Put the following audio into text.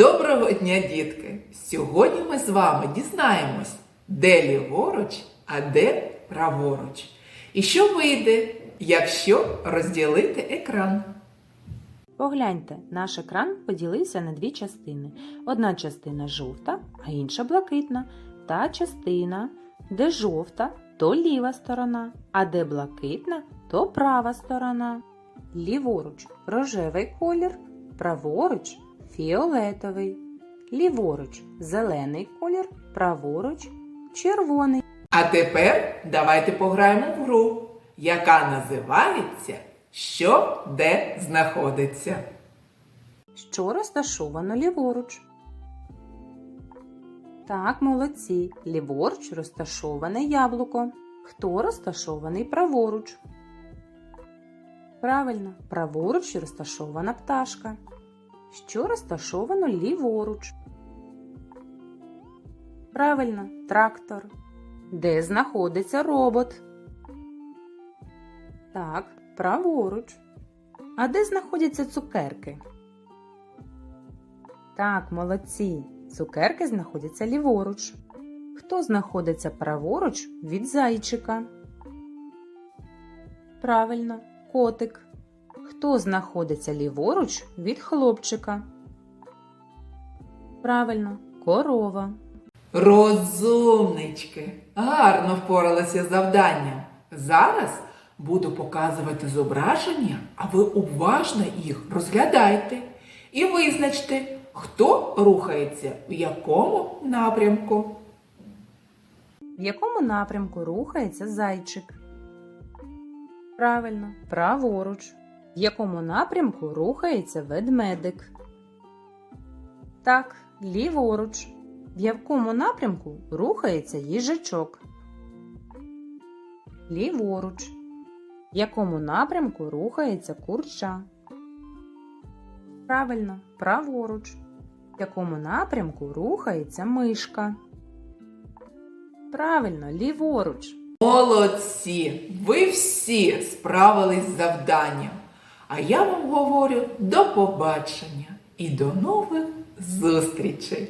Доброго дня, дітки! Сьогодні ми з вами дізнаємось, де ліворуч, а де праворуч. І що вийде, якщо розділити екран. Погляньте, наш екран поділився на дві частини. Одна частина жовта, а інша блакитна. Та частина, де жовта, то ліва сторона, а де блакитна, то права сторона. Ліворуч рожевий колір, праворуч фіолетовий. Ліворуч зелений колір, праворуч червоний. А тепер давайте пограємо в гру, яка називається Що де знаходиться. Що розташовано ліворуч? Так, молодці. Ліворуч розташоване яблуко. Хто розташований праворуч? Правильно, праворуч розташована пташка. Що розташовано ліворуч? Правильно, трактор. Де знаходиться робот? Так, праворуч. А де знаходяться цукерки? Так, молодці. Цукерки знаходяться ліворуч. Хто знаходиться праворуч від зайчика? Правильно, котик. Хто знаходиться ліворуч від хлопчика? Правильно, корова. Розумнички, гарно впоралися з завданням. Зараз буду показувати зображення, а ви уважно їх розглядайте і визначте, хто рухається в якому напрямку. В якому напрямку рухається зайчик? Правильно, праворуч. В якому напрямку рухається ведмедик? Так, ліворуч. В якому напрямку рухається їжачок? Ліворуч. В якому напрямку рухається курча? Правильно, праворуч. В якому напрямку рухається мишка? Правильно, ліворуч. Молодці! Ви всі справились з завданням. А я вам говорю до побачення і до нових зустрічей!